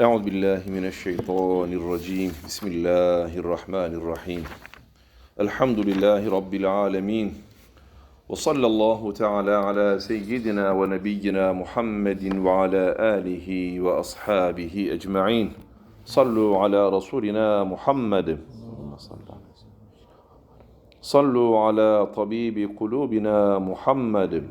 أعوذ بالله من الشيطان الرجيم. بسم الله الرحمن الرحيم. الحمد لله رب العالمين. وصلى الله تعالى على سيدنا ونبينا محمد وعلى آله وأصحابه أجمعين. صلوا على رسولنا محمد. صلوا على طبيب قلوبنا محمد.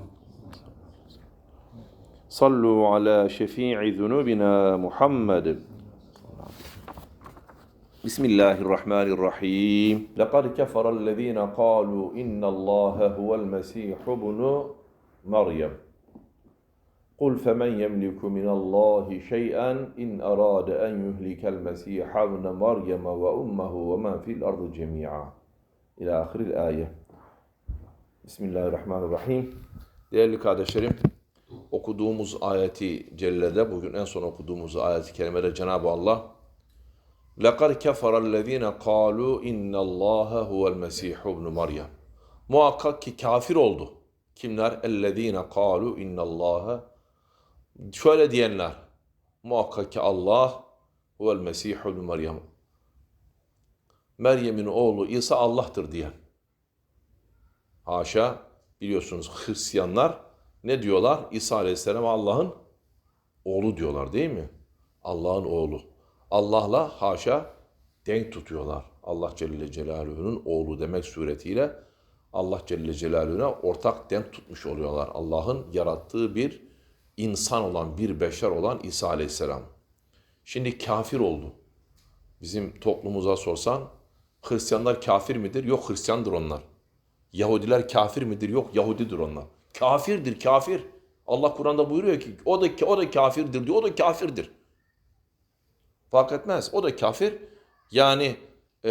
بسم الله الرحمن الرحيم لقد كفر الذين قالوا إن الله هو المسيح ابن مريم قل فمن يملك من الله شيئا إن أراد أن يهلك المسيح ابن مريم وأمه ومن في الأرض جميعا إلى آخر الآية بسم الله الرحمن الرحيم Değerli kardeşlerim, okuduğumuz ayeti cellede, bugün en son okuduğumuz ayeti kerimede Cenab-ı Allah لَقَدْ كَفَرَ الَّذ۪ينَ قَالُوا اِنَّ اللّٰهَ هُوَ الْمَسِيحُ ابْنُ Meryem. Muhakkak ki kafir oldu. Kimler? اَلَّذ۪ينَ قَالُوا اِنَّ اللّٰهَ Şöyle diyenler, muhakkak ki Allah هُوَ الْمَسِيحُ ابْنُ Meryem. Meryem'in oğlu İsa Allah'tır diyen. Haşa, biliyorsunuz Hristiyanlar ne diyorlar? İsa Aleyhisselam Allah'ın oğlu diyorlar değil mi? Allah'ın oğlu. Allah'la haşa denk tutuyorlar. Allah Celle Celaluhu'nun oğlu demek suretiyle Allah Celle Celaluhu'na ortak denk tutmuş oluyorlar. Allah'ın yarattığı bir insan olan, bir beşer olan İsa Aleyhisselam. Şimdi kafir oldu. Bizim toplumumuza sorsan Hristiyanlar kafir midir? Yok Hristiyandır onlar. Yahudiler kafir midir? Yok Yahudidir onlar. Kafirdir, kafir. Allah Kur'an'da buyuruyor ki o da o da kafirdir diyor. O da kafirdir. Fark etmez. O da kafir. Yani e,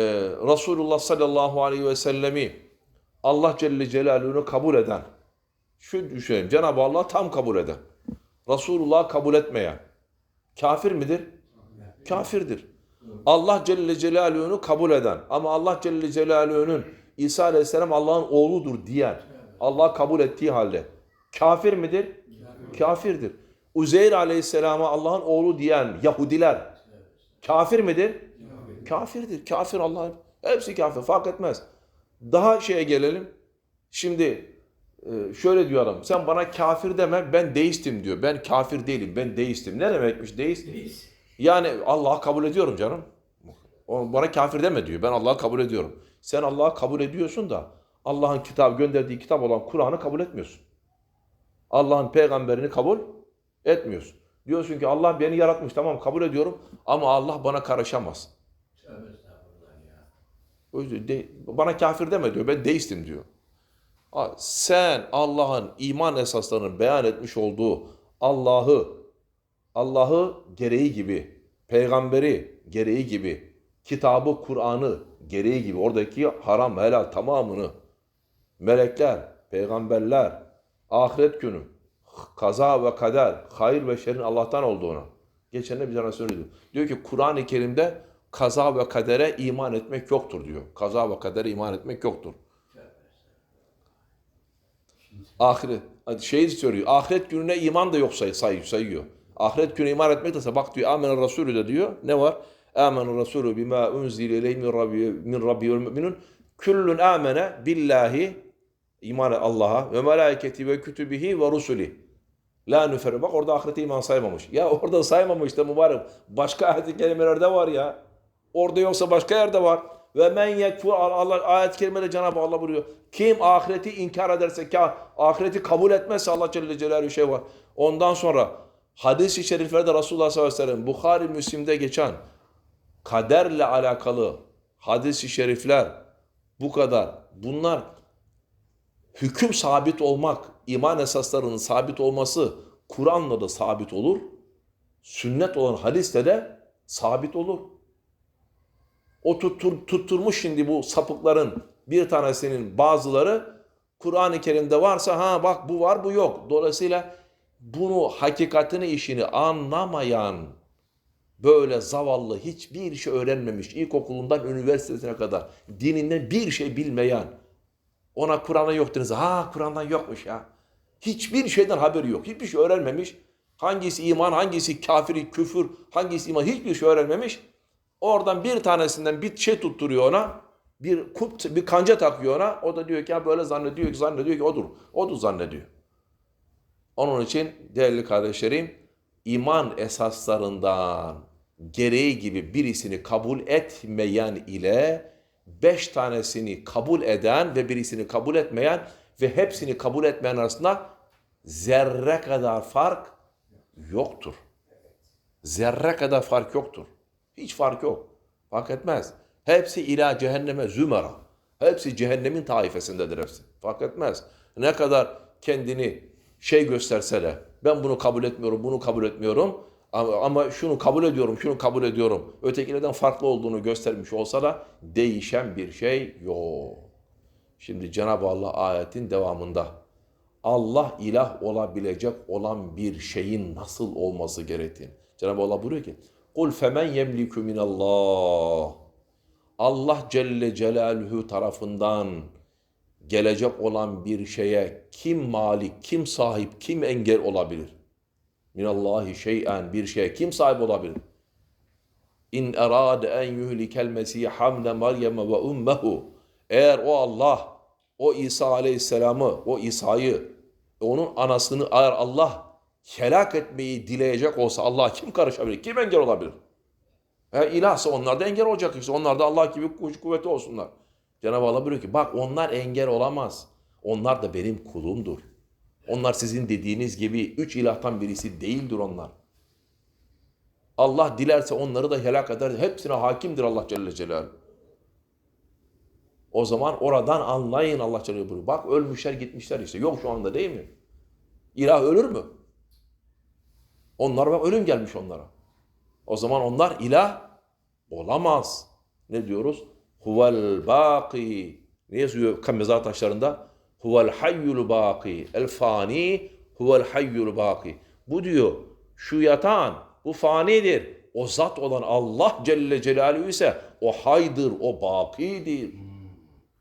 Resulullah sallallahu aleyhi ve sellemi Allah Celle Celaluhu'nu kabul eden, şu düşünelim Cenab-ı Allah tam kabul eden, Resulullah kabul etmeyen, kafir midir? Kafirdir. Allah Celle Celaluhu'nu kabul eden ama Allah Celle Celaluhu'nun İsa Aleyhisselam Allah'ın oğludur diyen, Allah kabul ettiği halde kafir midir? Kafirdir. Uzeyr Aleyhisselam'a Allah'ın oğlu diyen Yahudiler kafir midir? Kafirdir. Kafir Allah'ın. Hepsi kafir. Fark etmez. Daha şeye gelelim. Şimdi e, şöyle diyor adam. Sen bana kafir deme ben deistim diyor. Ben kafir değilim. Ben deistim. Ne demekmiş deist? Yani Allah'ı kabul ediyorum canım. Bana kafir deme diyor. Ben Allah'ı kabul ediyorum. Sen Allah'ı kabul ediyorsun da Allah'ın kitap gönderdiği kitap olan Kur'an'ı kabul etmiyorsun. Allah'ın peygamberini kabul etmiyorsun. Diyorsun ki Allah beni yaratmış tamam kabul ediyorum ama Allah bana karışamaz. O yüzden de, bana kafir deme diyor. Ben deistim diyor. Sen Allah'ın iman esaslarını beyan etmiş olduğu Allah'ı Allah'ı gereği gibi, peygamberi gereği gibi, kitabı Kur'an'ı gereği gibi oradaki haram helal tamamını melekler, peygamberler, ahiret günü, kaza ve kader, hayır ve şerrin Allah'tan olduğunu. Geçen de bir tane söyledi. Diyor ki Kur'an-ı Kerim'de kaza ve kadere iman etmek yoktur diyor. Kaza ve kadere iman etmek yoktur. Ahiret, şey söylüyor. Ahiret gününe iman da yok say, say, sayıyor. Ahiret gününe iman etmek de bak diyor. Amen Resulü de diyor. Ne var? Amen Resulü bima unzile ileyhi min rabbi min rabbi vel müminun. Küllün amene billahi iman Allah'a ve melaiketi ve kütübihi ve rusuli. La nüferri. Bak orada ahirete iman saymamış. Ya orada saymamış da mübarek. Başka ayet-i kerimelerde var ya. Orada yoksa başka yerde var. Ve men yekfur Allah ayet-i Cenab-ı Allah buyuruyor. Kim ahireti inkar ederse ahireti kabul etmezse Allah Celle Celaluhu şey var. Ondan sonra hadis-i şeriflerde Resulullah sallallahu aleyhi ve sellem Bukhari Müslim'de geçen kaderle alakalı hadis-i şerifler bu kadar. Bunlar hüküm sabit olmak, iman esaslarının sabit olması Kur'an'la da sabit olur. Sünnet olan hadiste de sabit olur. O tuttur, tutturmuş şimdi bu sapıkların bir tanesinin bazıları Kur'an-ı Kerim'de varsa ha bak bu var bu yok. Dolayısıyla bunu hakikatini işini anlamayan böyle zavallı hiçbir şey öğrenmemiş ilkokulundan üniversitesine kadar dininden bir şey bilmeyen ona Kur'an'a yok dediniz. Ha Kur'an'dan yokmuş ya. Hiçbir şeyden haberi yok. Hiçbir şey öğrenmemiş. Hangisi iman, hangisi kafiri, küfür, hangisi iman hiçbir şey öğrenmemiş. Oradan bir tanesinden bir şey tutturuyor ona. Bir kup, bir kanca takıyor ona. O da diyor ki ya böyle zannediyor ki zannediyor ki odur. Odur zannediyor. Onun için değerli kardeşlerim iman esaslarından gereği gibi birisini kabul etmeyen ile beş tanesini kabul eden ve birisini kabul etmeyen ve hepsini kabul etmeyen arasında zerre kadar fark yoktur. Zerre kadar fark yoktur. Hiç fark yok. Fark etmez. Hepsi ila cehenneme zümera. Hepsi cehennemin taifesindedir hepsi. Fark etmez. Ne kadar kendini şey gösterse de ben bunu kabul etmiyorum, bunu kabul etmiyorum ama, şunu kabul ediyorum, şunu kabul ediyorum. Ötekilerden farklı olduğunu göstermiş olsa da değişen bir şey yok. Şimdi Cenab-ı Allah ayetin devamında Allah ilah olabilecek olan bir şeyin nasıl olması gerektiğini. Cenab-ı Allah buyuruyor ki Kul femen yemliku minallah Allah Celle Celaluhu tarafından gelecek olan bir şeye kim malik, kim sahip, kim engel olabilir? Minallahi şey'en bir şeye kim sahip olabilir? İn erade en yuhlikel mesih hamle Meryem ve ummehu. Eğer o Allah, o İsa Aleyhisselam'ı, o İsa'yı, onun anasını eğer Allah helak etmeyi dileyecek olsa Allah kim karışabilir? Kim engel olabilir? E, ilahsa onlar da engel olacak işte. Onlar da Allah gibi güç kuvveti olsunlar. Cenab-ı Allah buyuruyor ki bak onlar engel olamaz. Onlar da benim kulumdur. Onlar sizin dediğiniz gibi üç ilahtan birisi değildir onlar. Allah dilerse onları da helak eder. Hepsine hakimdir Allah Celle Celaluhu. O zaman oradan anlayın Allah Celle Celaluhu. Bak ölmüşler gitmişler işte. Yok şu anda değil mi? İlah ölür mü? Onlar bak ölüm gelmiş onlara. O zaman onlar ilah olamaz. Ne diyoruz? Huvel baki. Ne yazıyor mezar taşlarında? Huvel hayyul baki. El fani huvel hayyul baki. Bu diyor şu yatan bu fanidir. O zat olan Allah Celle Celaluhu ise o haydır, o bakidir.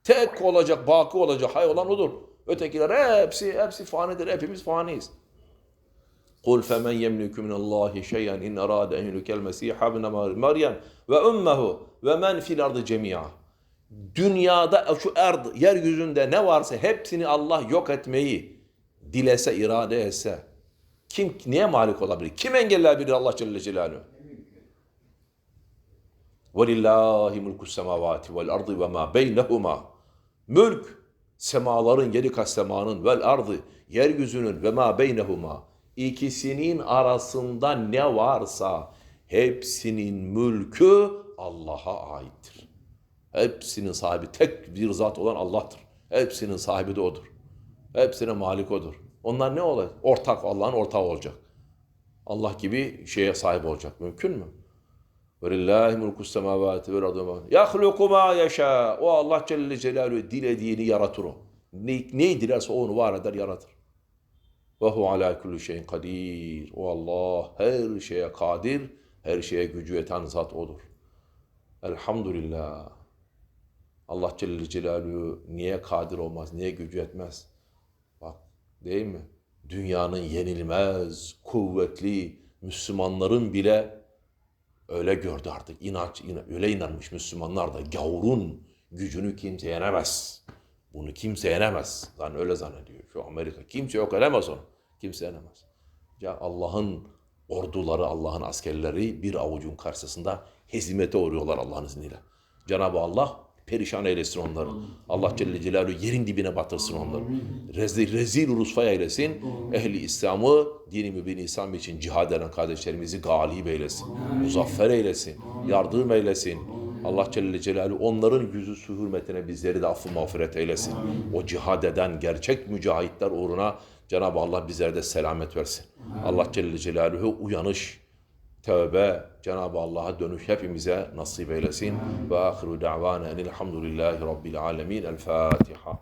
Tek olacak, baki olacak, hay olan odur. Ötekiler hepsi, hepsi fanidir. Hepimiz faniyiz. قل فمن يملك من الله شيئا إن أراد أن يهلك المسيح ابن مريم وأمه ومن في الأرض جميعا Dünyada şu erd, yeryüzünde ne varsa hepsini Allah yok etmeyi dilese, irade etse kim niye malik olabilir? Kim engelleyebilir Allah Celle Celaluhu? وَلِلَّهِ مُلْكُ السَّمَاوَاتِ وَالْاَرْضِ وَمَا بَيْنَهُمَا Mülk, semaların, yedi kat semanın, vel ardı, yeryüzünün ve ma beynehuma ikisinin arasında ne varsa hepsinin mülkü Allah'a aittir. Hepsinin sahibi tek bir zat olan Allah'tır. Hepsinin sahibi de O'dur. Hepsine malik O'dur. Onlar ne olay? Ortak Allah'ın ortağı olacak. Allah gibi şeye sahip olacak. Mümkün mü? Velillahi mulkus semavati vel ardı. Yahluku ma. O Allah Celle Celaluhu dilediğini yaratır o. Ne, neyi dilerse onu var eder yaratır. Ve hu ala kulli kadir. O Allah her şeye kadir, her şeye gücü yeten zat odur. Elhamdülillah. Allah Celle Celaluhu niye kadir olmaz, niye gücü yetmez? Bak değil mi? Dünyanın yenilmez, kuvvetli Müslümanların bile öyle gördü artık. İnanç, öyle inanmış Müslümanlar da gavurun gücünü kimse yenemez. Bunu kimse yenemez. Yani öyle zannediyor. Şu Amerika kimse yok edemez onu. Kimse yenemez. Ya Allah'ın orduları, Allah'ın askerleri bir avucun karşısında hezimete uğruyorlar Allah'ın izniyle. Cenab-ı Allah perişan eylesin onları. Allah Celle Celaluhu yerin dibine batırsın onları. Rezil, rezil rusfa eylesin. Ehli İslam'ı dini mübin İslam için cihad eden kardeşlerimizi galip eylesin. Muzaffer eylesin. Yardım eylesin. Allah Celle Celaluhu onların yüzü su hürmetine bizleri de affı mağfiret eylesin. O cihad eden gerçek mücahitler uğruna Cenab-ı Allah bizlere de selamet versin. Allah Celle Celaluhu uyanış, tövbe, Cenab-ı Allah'a dönüş hepimize nasip eylesin. Ve ahiru da'vana enilhamdülillahi rabbil alemin. El Fatiha.